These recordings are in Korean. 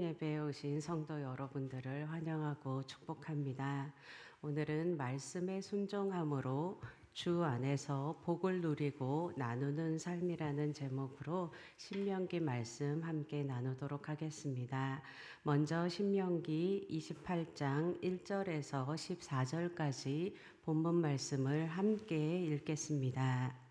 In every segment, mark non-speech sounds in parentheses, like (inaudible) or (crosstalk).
예배에 오신 성도 여러분들을 환영하고 축복합니다. 오늘은 말씀의 순종함으로 주 안에서 복을 누리고 나누는 삶이라는 제목으로 신명기 말씀 함께 나누도록 하겠습니다. 먼저 신명기 28장 1절에서 14절까지 본문 말씀을 함께 읽겠습니다.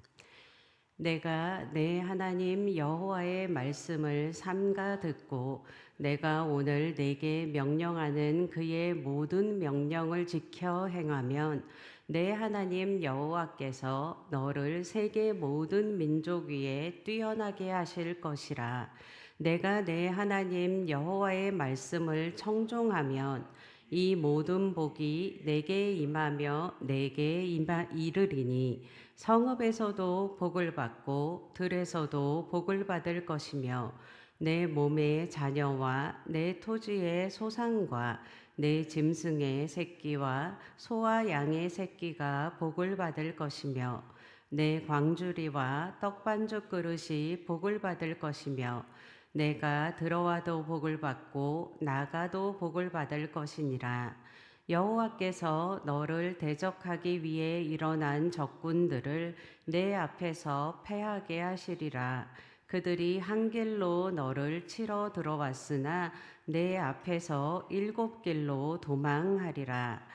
내가 내 하나님 여호와의 말씀을 삼가 듣고 내가 오늘 내게 명령하는 그의 모든 명령을 지켜 행하면 내 하나님 여호와께서 너를 세계 모든 민족 위에 뛰어나게 하실 것이라. 내가 내 하나님 여호와의 말씀을 청종하면 이 모든 복이 내게 임하며 내게 임하 이르리니 성읍에서도 복을 받고 들에서도 복을 받을 것이며 내 몸의 자녀와 내 토지의 소상과 내 짐승의 새끼와 소와 양의 새끼가 복을 받을 것이며 내 광주리와 떡반죽 그릇이 복을 받을 것이며 내가 들어와도 복을 받고 나가도 복을 받을 것이니라 여호와께서 너를 대적하기 위해 일어난 적군들을 내 앞에서 패하게 하시리라. 그들이 한 길로 너를 치러 들어왔으나 내 앞에서 일곱 길로 도망하리라.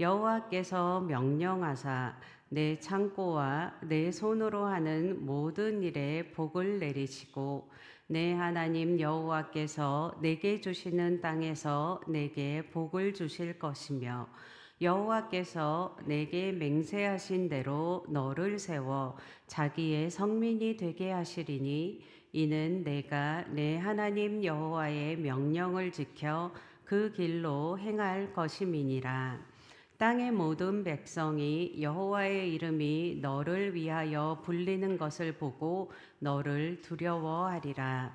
여호와께서 명령하사 내 창고와 내 손으로 하는 모든 일에 복을 내리시고 내 하나님 여호와께서 내게 주시는 땅에서 내게 복을 주실 것이며 여호와께서 내게 맹세하신 대로 너를 세워 자기의 성민이 되게 하시리니 이는 내가 내 하나님 여호와의 명령을 지켜 그 길로 행할 것임이니라 땅의 모든 백성이 여호와의 이름이 너를 위하여 불리는 것을 보고 너를 두려워하리라.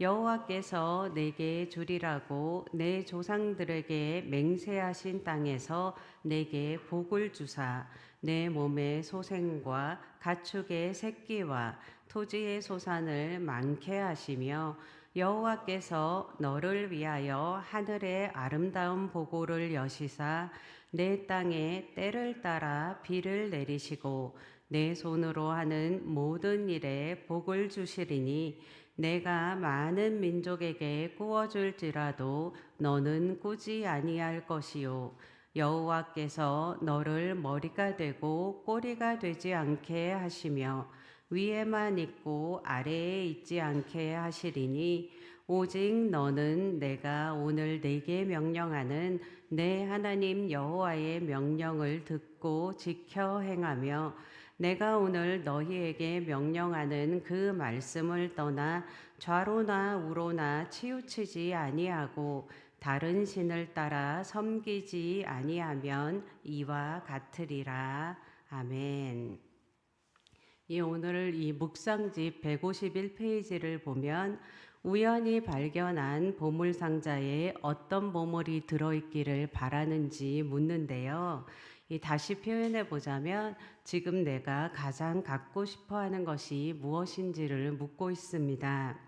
여호와께서 내게 주리라고 내 조상들에게 맹세하신 땅에서 내게 복을 주사 내 몸의 소생과 가축의 새끼와 토지의 소산을 많게 하시며 여호와께서 너를 위하여 하늘의 아름다운 보고를 여시사 내 땅에 때를 따라 비를 내리시고 내 손으로 하는 모든 일에 복을 주시리니 내가 많은 민족에게 꾸어줄지라도 너는 꾸지 아니할 것이요. 여호와께서 너를 머리가 되고 꼬리가 되지 않게 하시며 위에만 있고 아래에 있지 않게 하시리니 오직 너는 내가 오늘 내게 명령하는 내 하나님 여호와의 명령을 듣고 지켜 행하며 내가 오늘 너희에게 명령하는 그 말씀을 떠나 좌로나 우로나 치우치지 아니하고 다른 신을 따라 섬기지 아니하면 이와 같으리라. 아멘. 이 오늘 이 묵상집 151페이지를 보면 우연히 발견한 보물 상자에 어떤 보물이 들어있기를 바라는지 묻는데요. 이 다시 표현해 보자면 지금 내가 가장 갖고 싶어 하는 것이 무엇인지를 묻고 있습니다.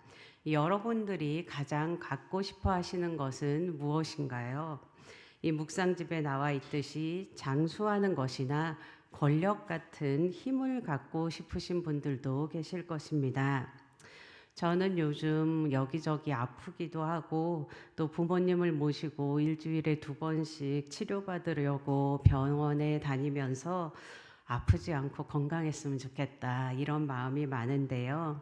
여러분들이 가장 갖고 싶어 하시는 것은 무엇인가요? 이 묵상집에 나와 있듯이 장수하는 것이나 권력 같은 힘을 갖고 싶으신 분들도 계실 것입니다. 저는 요즘 여기저기 아프기도 하고 또 부모님을 모시고 일주일에 두 번씩 치료받으려고 병원에 다니면서 아프지 않고 건강했으면 좋겠다 이런 마음이 많은데요.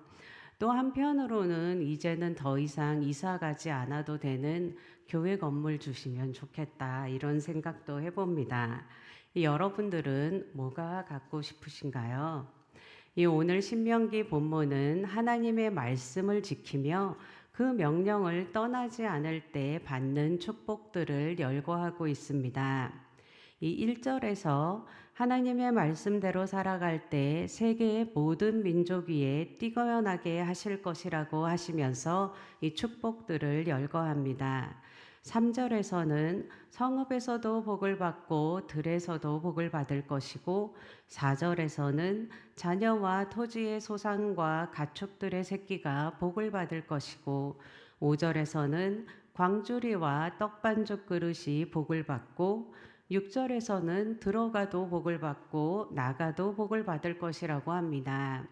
또 한편으로는 이제는 더 이상 이사 가지 않아도 되는 교회 건물 주시면 좋겠다 이런 생각도 해봅니다. 여러분들은 뭐가 갖고 싶으신가요? 이 오늘 신명기 본문은 하나님의 말씀을 지키며 그 명령을 떠나지 않을 때 받는 축복들을 열거하고 있습니다. 이 1절에서 하나님의 말씀대로 살아갈 때 세계의 모든 민족 위에 뛰어나게 하실 것이라고 하시면서 이 축복들을 열거합니다. 3절에서는 성읍에서도 복을 받고 들에서도 복을 받을 것이고 4절에서는 자녀와 토지의 소산과 가축들의 새끼가 복을 받을 것이고 5절에서는 광주리와 떡반죽 그릇이 복을 받고 6절에서는 들어가도 복을 받고 나가도 복을 받을 것이라고 합니다.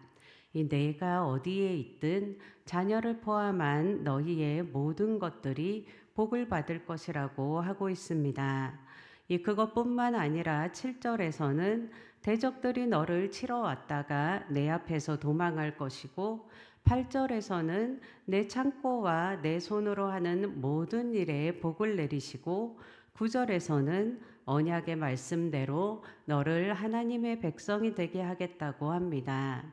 이 내가 어디에 있든 자녀를 포함한 너희의 모든 것들이 복을 받을 것이라고 하고 있습니다. 이 그것뿐만 아니라 7절에서는 대적들이 너를 치러 왔다가 내 앞에서 도망할 것이고 8절에서는 내 창고와 내 손으로 하는 모든 일에 복을 내리시고 9절에서는 언약의 말씀대로 너를 하나님의 백성이 되게 하겠다고 합니다.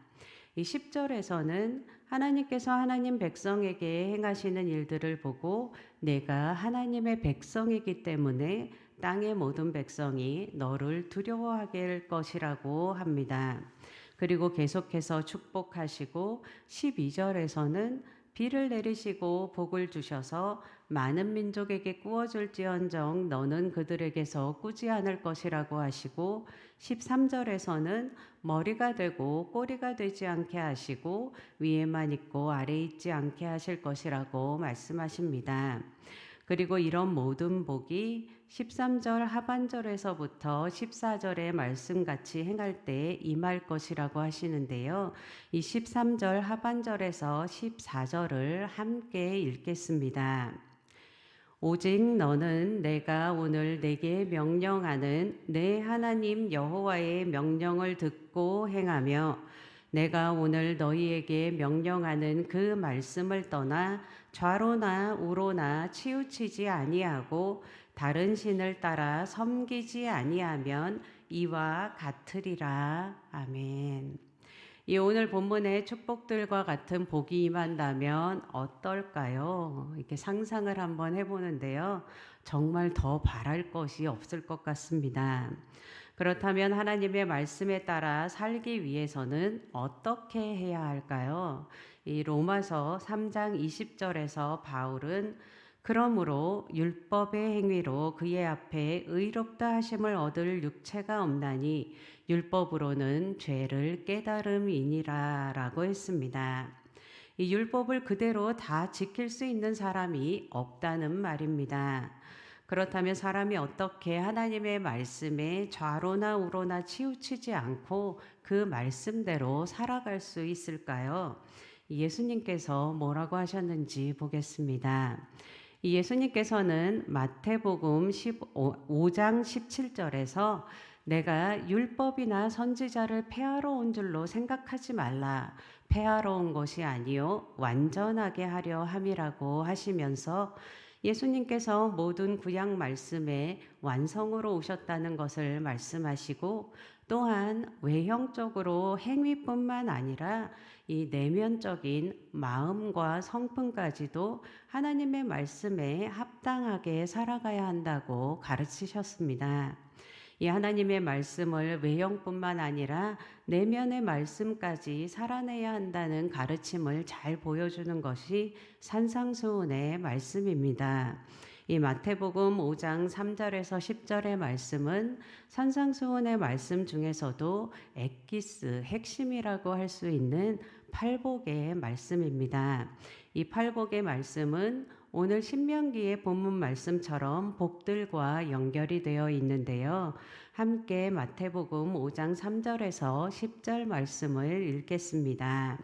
이 10절에서는 하나님께서 하나님 백성에게 행하시는 일들을 보고 내가 하나님의 백성이기 때문에 땅의 모든 백성이 너를 두려워하게 할 것이라고 합니다. 그리고 계속해서 축복하시고 12절에서는 비를 내리시고 복을 주셔서 많은 민족에게 꾸어줄지언정 너는 그들에게서 꾸지 않을 것이라고 하시고 13절에서는 머리가 되고 꼬리가 되지 않게 하시고 위에만 있고 아래 있지 않게 하실 것이라고 말씀하십니다. 그리고 이런 모든 복이 13절 하반절에서부터 14절의 말씀같이 행할 때 임할 것이라고 하시는데요. 이 13절 하반절에서 14절을 함께 읽겠습니다. 오직 너는 내가 오늘 내게 명령하는 내 하나님 여호와의 명령을 듣고 행하며 내가 오늘 너희에게 명령하는 그 말씀을 떠나 좌로나 우로나 치우치지 아니하고 다른 신을 따라 섬기지 아니하면 이와 같으리라. 아멘. 이 오늘 본문의 축복들과 같은 복이 임한다면 어떨까요? 이렇게 상상을 한번 해보는데요. 정말 더 바랄 것이 없을 것 같습니다. 그렇다면 하나님의 말씀에 따라 살기 위해서는 어떻게 해야 할까요? 이 로마서 3장 20절에서 바울은 그러므로 율법의 행위로 그의 앞에 의롭다 하심을 얻을 육체가 없나니 율법으로는 죄를 깨달음이니라라고 했습니다. 이 율법을 그대로 다 지킬 수 있는 사람이 없다는 말입니다. 그렇다면 사람이 어떻게 하나님의 말씀에 좌로나 우로나 치우치지 않고 그 말씀대로 살아갈 수 있을까요? 예수님께서 뭐라고 하셨는지 보겠습니다. 예수님께서는 마태복음 15장 17절에서 내가 율법이나 선지자를 폐하러 온 줄로 생각하지 말라. 폐하러 온 것이 아니요 완전하게 하려 함이라고 하시면서 예수님께서 모든 구약 말씀의 완성으로 오셨다는 것을 말씀하시고 또한 외형적으로 행위뿐만 아니라 이 내면적인 마음과 성품까지도 하나님의 말씀에 합당하게 살아가야 한다고 가르치셨습니다. 이 하나님의 말씀을 외형뿐만 아니라 내면의 말씀까지 살아내야 한다는 가르침을 잘 보여주는 것이 산상수훈의 말씀입니다. 이 마태복음 5장 3절에서 10절의 말씀은 산상수훈의 말씀 중에서도 엑기스 핵심이라고 할 수 있는 팔복의 말씀입니다. 이 팔복의 말씀은 오늘 신명기의 본문 말씀처럼 복들과 연결이 되어 있는데요. 함께 마태복음 5장 3절에서 10절 말씀을 읽겠습니다.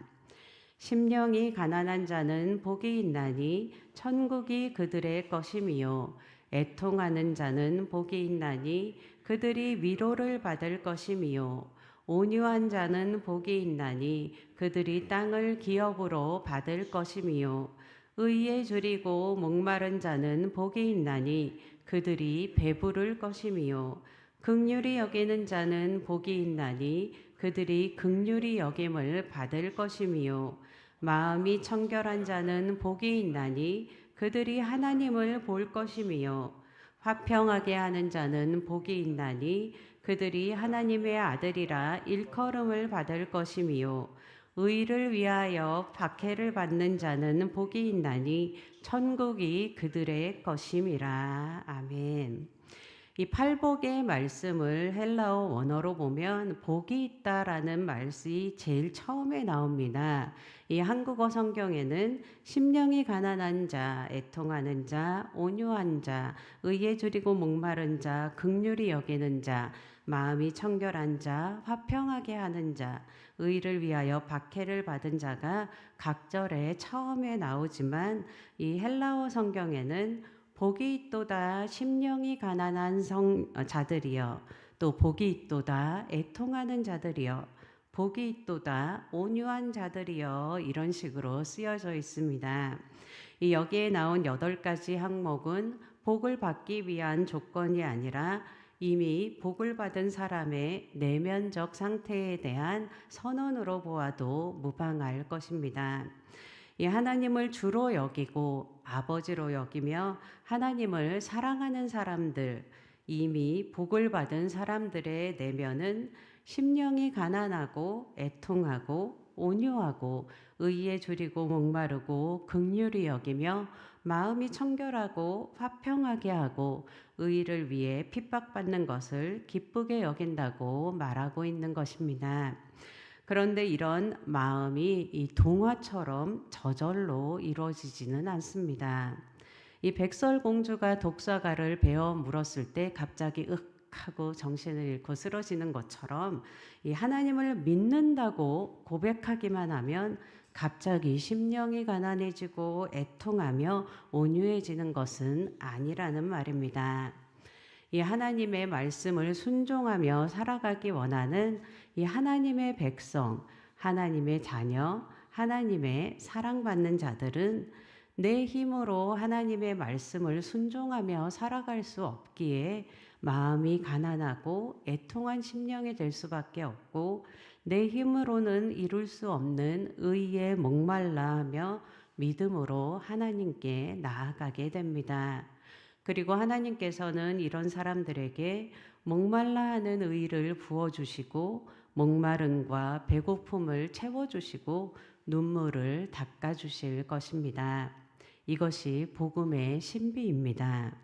심령이 가난한 자는 복이 있나니 천국이 그들의 것임이요 애통하는 자는 복이 있나니 그들이 위로를 받을 것임이요 온유한 자는 복이 있나니 그들이 땅을 기업으로 받을 것임이요 의에 줄이고 목마른 자는 복이 있나니 그들이 배부를 것임이요. 극률이 여기는 자는 복이 있나니 그들이 극률이 여김을 받을 것임이요. 마음이 청결한 자는 복이 있나니 그들이 하나님을 볼 것임이요. 화평하게 하는 자는 복이 있나니 그들이 하나님의 아들이라 일컬음을 받을 것임이요 의를 위하여 박해를 받는 자는 복이 있나니 천국이 그들의 것임이라 아멘. 이 팔복의 말씀을 헬라어 원어로 보면 복이 있다라는 말씀이 제일 처음에 나옵니다. 이 한국어 성경에는 심령이 가난한 자, 애통하는 자, 온유한 자, 의에 줄이고 목마른 자, 극률이 여기는 자, 마음이 청결한 자, 화평하게 하는 자, 의를 위하여 박해를 받은 자가 각절에 처음에 나오지만 이 헬라어 성경에는 복이 있도다 심령이 가난한 성 어, 자들이여 또 복이 있도다 애통하는 자들이여 복이 있도다 온유한 자들이여 이런 식으로 쓰여져 있습니다. 이 여기에 나온 여덟 가지 항목은 복을 받기 위한 조건이 아니라 이미 복을 받은 사람의 내면적 상태에 대한 선언으로 보아도 무방할 것입니다. 이 하나님을 주로 여기고 아버지로 여기며 하나님을 사랑하는 사람들, 이미 복을 받은 사람들의 내면은 심령이 가난하고 애통하고 온유하고 의에 줄이고 목마르고 극률이 여기며 마음이 청결하고 화평하게 하고 의를 위해 핍박받는 것을 기쁘게 여긴다고 말하고 있는 것입니다. 그런데 이런 마음이 이 동화처럼 저절로 이루어지지는 않습니다. 이 백설공주가 독사가를 베어 물었을 때 갑자기 윽 하고 정신을 잃고 쓰러지는 것처럼 이 하나님을 믿는다고 고백하기만 하면 갑자기 심령이 가난해지고 애통하며 온유해지는 것은 아니라는 말입니다. 이 하나님의 말씀을 순종하며 살아가기 원하는 이 하나님의 백성, 하나님의 자녀, 하나님의 사랑받는 자들은 내 힘으로 하나님의 말씀을 순종하며 살아갈 수 없기에 마음이 가난하고 애통한 심령이 될 수밖에 없고 내 힘으로는 이룰 수 없는 의에 목말라 하며 믿음으로 하나님께 나아가게 됩니다. 그리고 하나님께서는 이런 사람들에게 목말라 하는 의를 부어주시고 목마름과 배고픔을 채워주시고 눈물을 닦아주실 것입니다. 이것이 복음의 신비입니다.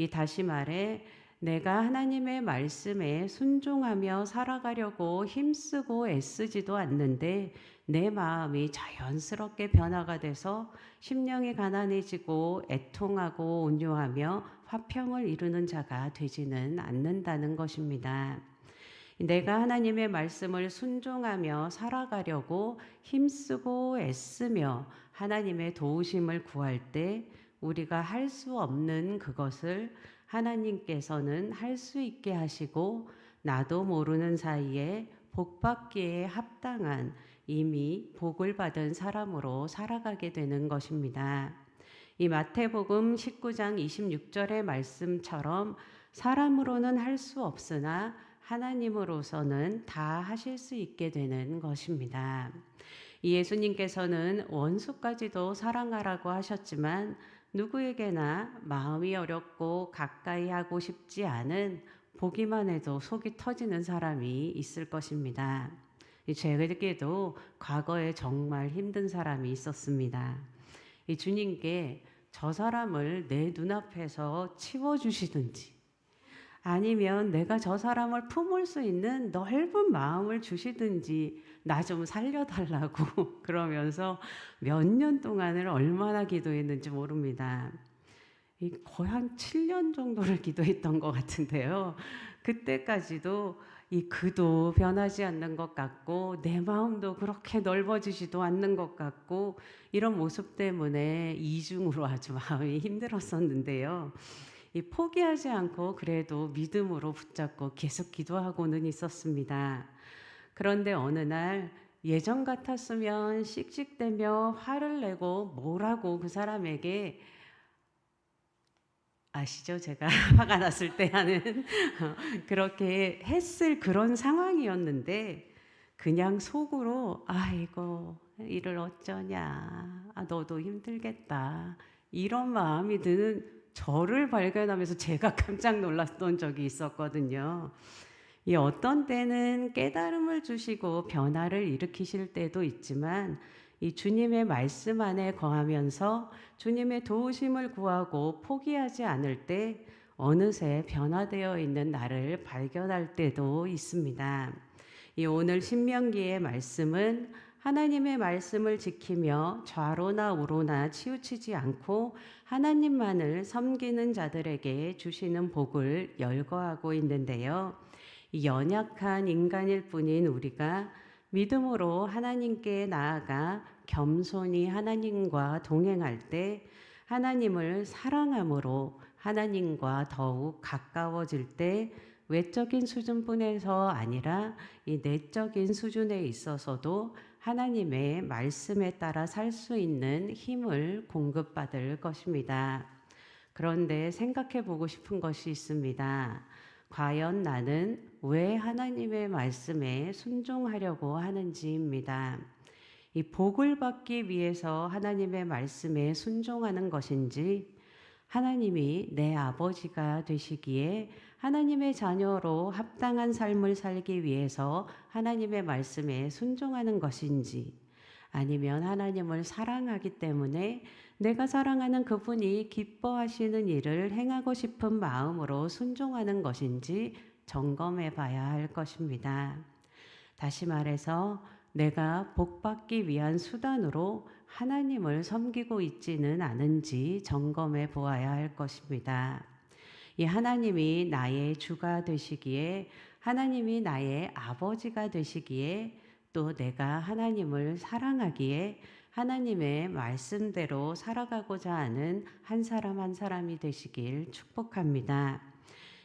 이 다시 말해 내가 하나님의 말씀에 순종하며 살아가려고 힘쓰고 애쓰지도 않는데 내 마음이 자연스럽게 변화가 돼서 심령이 가난해지고 애통하고 온유하며 화평을 이루는 자가 되지는 않는다는 것입니다. 내가 하나님의 말씀을 순종하며 살아가려고 힘쓰고 애쓰며 하나님의 도우심을 구할 때 우리가 할 수 없는 그것을 하나님께서는 할 수 있게 하시고 나도 모르는 사이에 복 받기에 합당한 이미 복을 받은 사람으로 살아가게 되는 것입니다. 이 마태복음 19장 26절의 말씀처럼 사람으로는 할 수 없으나 하나님으로서는 다 하실 수 있게 되는 것입니다. 예수님께서는 원수까지도 사랑하라고 하셨지만 누구에게나 마음이 어렵고 가까이 하고 싶지 않은 보기만 해도 속이 터지는 사람이 있을 것입니다. 제게도 과거에 정말 힘든 사람이 있었습니다. 이 주님께 저 사람을 내 눈앞에서 치워주시든지 아니면 내가 저 사람을 품을 수 있는 넓은 마음을 주시든지 나 좀 살려달라고 (laughs) 그러면서 몇 년 동안을 얼마나 기도했는지 모릅니다. 거의 한 7년 정도를 (laughs) 기도했던 것 같은데요. 그때까지도 이 그도 변하지 않는 것 같고 내 마음도 그렇게 넓어지지도 않는 것 같고 이런 모습 때문에 이중으로 아주 마음이 (laughs) 힘들었었는데요. 이 포기하지 않고 그래도 믿음으로 붙잡고 계속 기도하고는 있었습니다. 그런데 어느 날 예전 같았으면 씩씩대며 화를 내고 뭐라고 그 사람에게 아시죠? 제가 (laughs) 화가 났을 때 하는 (laughs) 그렇게 했을 그런 상황이었는데 그냥 속으로 아이고 일을 어쩌냐 아, 너도 힘들겠다 이런 마음이 드는 저를 발견하면서 제가 (laughs) 깜짝 놀랐던 적이 있었거든요. 이 어떤 때는 깨달음을 주시고 변화를 일으키실 때도 있지만 이 주님의 말씀 안에 거하면서 주님의 도우심을 구하고 포기하지 않을 때 어느새 변화되어 있는 나를 발견할 때도 있습니다. 이 오늘 신명기의 말씀은 하나님의 말씀을 지키며 좌로나 우로나 치우치지 않고 하나님만을 섬기는 자들에게 주시는 복을 열거하고 있는데요. 이 연약한 인간일 뿐인 우리가 믿음으로 하나님께 나아가 겸손히 하나님과 동행할 때 하나님을 사랑함으로 하나님과 더욱 가까워질 때 외적인 수준뿐에서 아니라 이 내적인 수준에 있어서도 하나님의 말씀에 따라 살 수 있는 힘을 공급받을 것입니다. 그런데 생각해 보고 싶은 것이 있습니다. 과연 나는 왜 하나님의 말씀에 순종하려고 하는지입니다. 이 복을 받기 위해서 하나님의 말씀에 순종하는 것인지 하나님이 내 아버지가 되시기에 하나님의 자녀로 합당한 삶을 살기 위해서 하나님의 말씀에 순종하는 것인지 아니면 하나님을 사랑하기 때문에 내가 사랑하는 그분이 기뻐하시는 일을 행하고 싶은 마음으로 순종하는 것인지 점검해 봐야 할 것입니다. 다시 말해서 내가 복받기 위한 수단으로 하나님을 섬기고 있지는 않은지 점검해 보아야 할 것입니다. 이 하나님이 나의 주가 되시기에 하나님이 나의 아버지가 되시기에 또 내가 하나님을 사랑하기에 하나님의 말씀대로 살아가고자 하는 한 사람 한 사람이 되시길 축복합니다.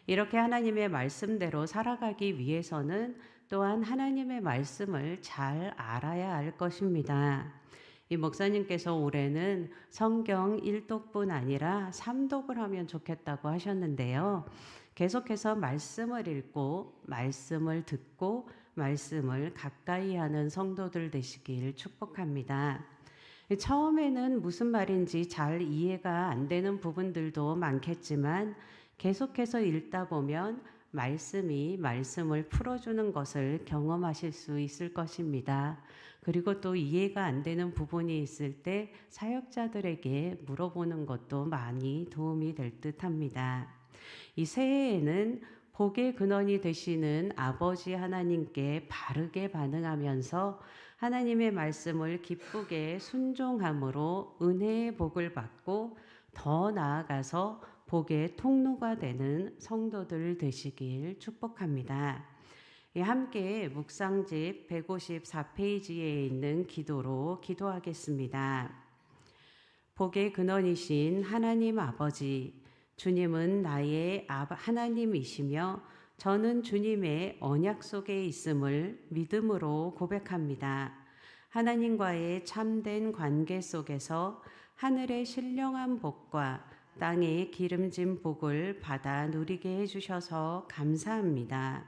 이렇게 하나님의 말씀대로 살아가기 위해서는 또한 하나님의 말씀을 잘 알아야 할 것입니다. 이 목사님께서 올해는 성경 1독뿐 아니라 3독을 하면 좋겠다고 하셨는데요. 계속해서 말씀을 읽고 말씀을 듣고 말씀을 가까이 하는 성도들 되시길 축복합니다. 처음에는 무슨 말인지 잘 이해가 안 되는 부분들도 많겠지만 계속해서 읽다 보면 말씀이 말씀을 풀어주는 것을 경험하실 수 있을 것입니다. 그리고 또 이해가 안 되는 부분이 있을 때 사역자들에게 물어보는 것도 많이 도움이 될 듯 합니다. 이 새해에는 복의 근원이 되시는 아버지 하나님께 바르게 반응하면서 하나님의 말씀을 기쁘게 순종함으로 은혜의 복을 받고 더 나아가서 복의 통로가 되는 성도들 되시길 축복합니다. 예, 함께 묵상집 154페이지에 있는 기도로 기도하겠습니다. 복의 근원이신 하나님 아버지, 주님은 나의 하나님이시며 저는 주님의 언약 속에 있음을 믿음으로 고백합니다. 하나님과의 참된 관계 속에서 하늘의 신령한 복과 땅의 기름진 복을 받아 누리게 해주셔서 감사합니다.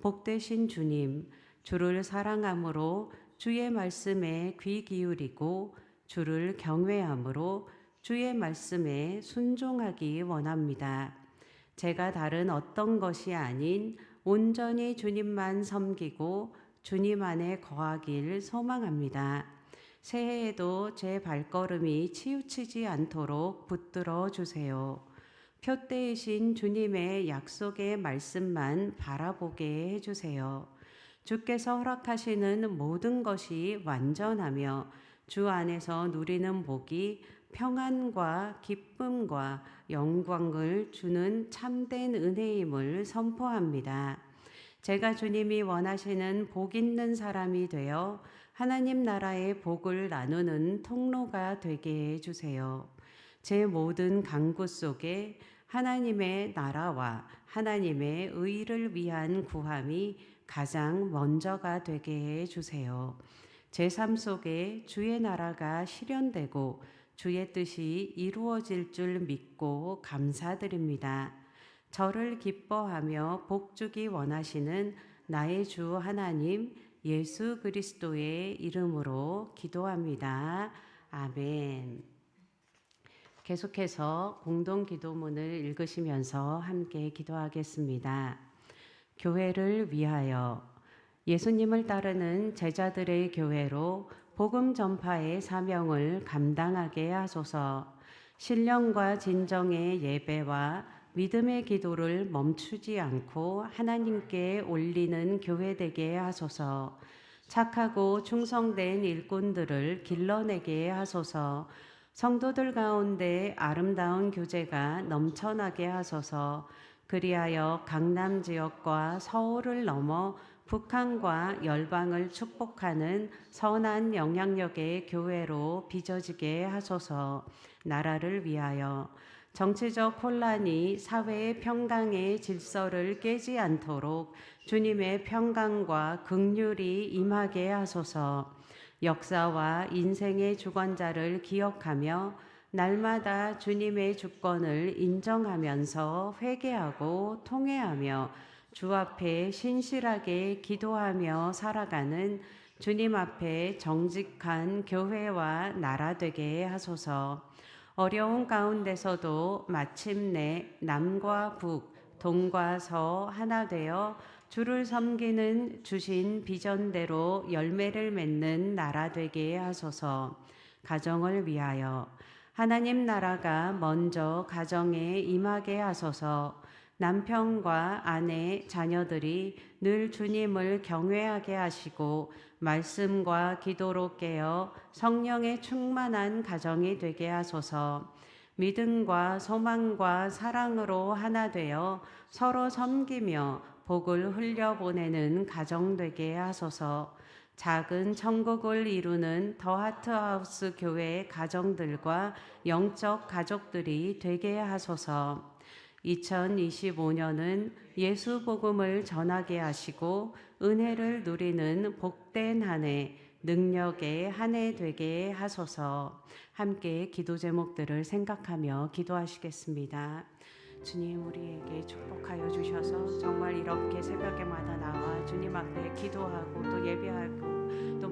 복되신 주님, 주를 사랑함으로 주의 말씀에 귀 기울이고 주를 경외함으로 주의 말씀에 순종하기 원합니다. 제가 다른 어떤 것이 아닌 온전히 주님만 섬기고 주님 안에 거하길 소망합니다. 새해에도 제 발걸음이 치우치지 않도록 붙들어 주세요. 표 대이신 주님의 약속의 말씀만 바라보게 해주세요. 주께서 허락하시는 모든 것이 완전하며 주 안에서 누리는 복이 평안과 기쁨과 영광을 주는 참된 은혜임을 선포합니다. 제가 주님이 원하시는 복 있는 사람이 되어 하나님 나라의 복을 나누는 통로가 되게 해주세요. 제 모든 강구 속에 하나님의 나라와 하나님의 의를 위한 구함이 가장 먼저가 되게 해주세요. 제 삶 속에 주의 나라가 실현되고 주의 뜻이 이루어질 줄 믿고 감사드립니다. 저를 기뻐하며 복주기 원하시는 나의 주 하나님 예수 그리스도의 이름으로 기도합니다. 아멘. 계속해서 공동 기도문을 읽으시면서 함께 기도하겠습니다. 교회를 위하여 예수님을 따르는 제자들의 교회로 복음 전파의 사명을 감당하게 하소서. 신령과 진정의 예배와 믿음의 기도를 멈추지 않고 하나님께 올리는 교회 되게 하소서. 착하고 충성된 일꾼들을 길러내게 하소서. 성도들 가운데 아름다운 교제가 넘쳐나게 하소서. 그리하여 강남 지역과 서울을 넘어 북한과 열방을 축복하는 선한 영향력의 교회로 빚어지게 하소서. 나라를 위하여 정치적 혼란이 사회의 평강의 질서를 깨지 않도록 주님의 평강과 극률이 임하게 하소서. 역사와 인생의 주권자를 기억하며 날마다 주님의 주권을 인정하면서 회개하고 통회하며 주 앞에 신실하게 기도하며 살아가는 주님 앞에 정직한 교회와 나라 되게 하소서. 어려운 가운데서도 마침내 남과 북, 동과 서 하나 되어 주를 섬기는 주신 비전대로 열매를 맺는 나라 되게 하소서. 가정을 위하여 하나님 나라가 먼저 가정에 임하게 하소서. 남편과 아내, 자녀들이 늘 주님을 경외하게 하시고 말씀과 기도로 깨어 성령의 충만한 가정이 되게 하소서. 믿음과 소망과 사랑으로 하나 되어 서로 섬기며 복을 흘려보내는 가정 되게 하소서. 작은 천국을 이루는 더 하트하우스 교회의 가정들과 영적 가족들이 되게 하소서. 2025년은 예수 복음을 전하게 하시고 은혜를 누리는 복된 한 해, 능력의 한 해 되게 하소서. 함께 기도 제목들을 생각하며 기도하시겠습니다. 주님 우리에게 축복하여 주셔서 정말 이렇게 새벽에마다 나와 주님 앞에 기도하고 또 예배하고 또